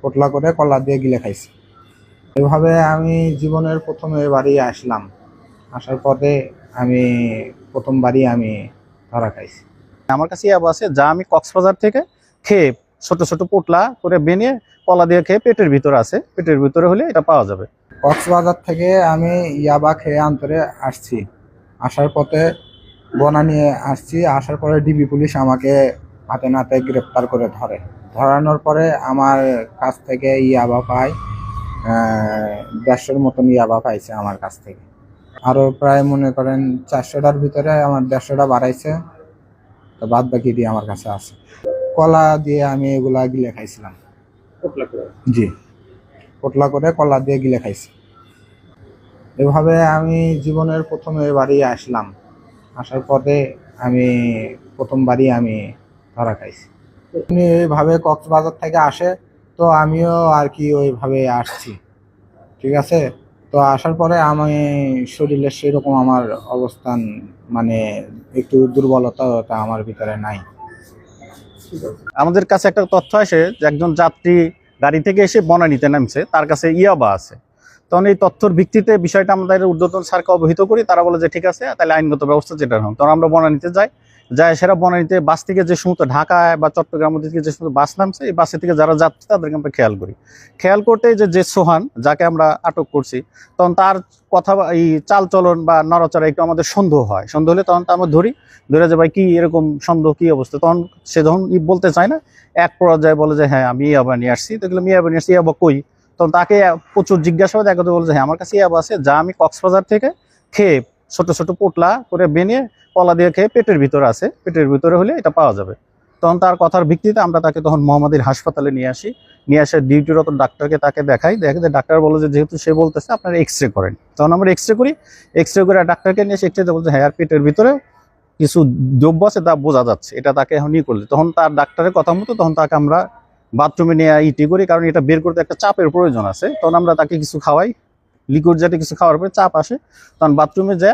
পোটলা করে কলা দিয়ে গিলে খাইছি। এভাবে আমি জীবনের প্রথমে বাড়ি আসলাম। আসার পরে আমি প্রথমবারই আমি ধরা খাইছি। আমার কাছে ইয়াবা আছে যা আমি কক্সবাজার থেকে খেয়ে ছোট ছোট পোটলা করে বেনিয়ে কলা দিয়ে খেয়ে পেটের ভিতরে আছে। পেটের ভিতরে হলে এটা পাওয়া যাবে। কক্সবাজার থেকে আমি ইয়াবা খেয়ে আন্তরে আসছি। আসার পথে বনা নিয়ে আসছি। আসার পরে ডিবি পুলিশ আমাকে হাতে নাতে গ্রেপ্তার করে ধরে। ধরানোর পরে আমার কাছ থেকে ইয়াবা পায় দেড়শোর মতন ইয়াবা পাইছে আমার কাছ থেকে। আরও প্রায় মনে করেন চারশোটার ভিতরে আমার দেড়শোটা বাড়াইছে তো বাদ বাকি দিয়ে আমার কাছে আছে। কলা দিয়ে আমি এগুলা গিলে খাইছিলাম। জি। পোটলা করে কলা দিয়ে গিলে খাইছি। এভাবে আমি জীবনের প্রথমে এ বাড়ি আসলাম। আসার পরে আমি প্রথমবারই আমি ধরা খাইছি। উনি এইভাবে কক্সবাজার থেকে আসে তো আমিও আর কি ওইভাবে আসছি। ঠিক আছে? তো আসার পরে আমি শরীরের সেরকম আমার অবস্থান মানে একটু দুর্বলতা আমার ভিতরে নাই। আমাদের কাছে একটা তথ্য আসে যে একজন যাত্রী গাড়ি থেকে এসে বনানীতে নামছে তার কাছে ইয়াবা আছে। তখন এই তথ্যর ভিত্তিতে বিষয়টা আমাদের ঊর্ধ্বতন স্যারকে অবহিত করি তারা বলে যে ঠিক আছে তাহলে আইনগত ব্যবস্থা যেটা হোক। তখন আমরা বনানীতে যাই যাই সেরা বনানীতে বাস থেকে যে সমস্ত ঢাকায় বা চট্টগ্রাম থেকে যে সমস্ত বাস নামছে, এই বাসে থেকে যারা যাচ্ছে তাদেরকে আমরা খেয়াল করি। খেয়াল করতে যে যে সোহান, যাকে আমরা আটক করছি, তখন তার কথা এই চাল চলন বা নড়াচড়া একটু আমাদের সন্দেহ হয়। সন্দেহ হলে তখন তো আমরা ধরি, ধরে যে, ভাই, কি এরকম সন্দেহ, কি অবস্থা? তখন সে যখন ই বলতে চায় না, এক পর্যায়ে বলে যে হ্যাঁ আমি ইয়াবা নিয়ে আসছি। তো এগুলো ইয়াবা নিয়ে আসছি, ইয়াবা কই? তখন তাকে প্রচুর জিজ্ঞাসাবাদ একদম বলে যে হ্যাঁ আমার কাছে ইয়াবা আছে, যা আমি কক্সবাজার থেকে খেয়ে ছোট ছোট পোটলা করে বেনিয়ে কলা দিয়ে খেয়ে পেটের ভিতরে আছে। পেটের ভিতরে হলে এটা পাওয়া যাবে। তখন তার কথার ভিত্তিতে আমরা তাকে তখন মোহাম্মদীর হাসপাতালে নিয়ে আসি। নিয়ে আসে ডিউটিরত ডাক্তারকে তাকে দেখাই। দেখে ডাক্তার বলে যে যেহেতু সে বলতেছে, আপনারা এক্স রে করেন। তখন আমরা এক্স রে করি। এক্স রে করে ডাক্তারকে নিয়ে এসে এক্স রে বলছে হ্যাঁ আর পেটের ভিতরে কিছু দ্রব্য আছে তা বোঝা যাচ্ছে। এটা তাকে এখন ই করলে। তখন তার ডাক্তারের কথা মতো তখন তাকে আমরা বাথরুমে নিয়ে ইটি করি। কারণ এটা বের করতে একটা চাপের প্রয়োজন আছে। তখন আমরা তাকে কিছু খাওয়াই। লিকুইড জাতীয় কিছু খাওয়ার পরে চাপ আসে, তখন বাথরুমে যা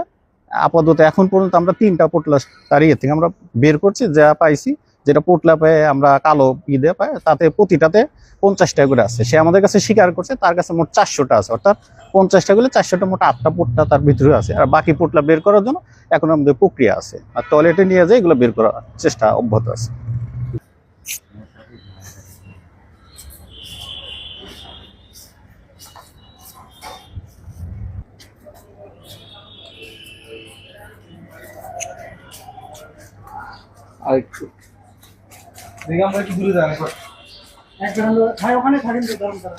আপাতত এখন পর্যন্ত আমরা তিনটা পোটলা তার ইয়ে থেকে আমরা বের করছি, যা পাইছি, যেটা পোটলা পেয়ে আমরা কালো ই দিয়ে পাই তাতে প্রতিটাতে পঞ্চাশটা করে আছে। সে আমাদের কাছে স্বীকার করছে, তার কাছে মোট চারশোটা আছে, অর্থাৎ পঞ্চাশটা গুলো চারশোটা মোট আটটা পোটলা তার ভিতরে আছে, আর বাকি পোটলা বের করার জন্য এখন আমাদের প্রক্রিয়া আছে। আর টয়লেটে নিয়ে যায় এগুলো বের করার চেষ্টা অব্যাহত আছে। আর একটু দেখি আমরা একটু দূরে যাই ভাই ওখানে থাকেন তো গরম করা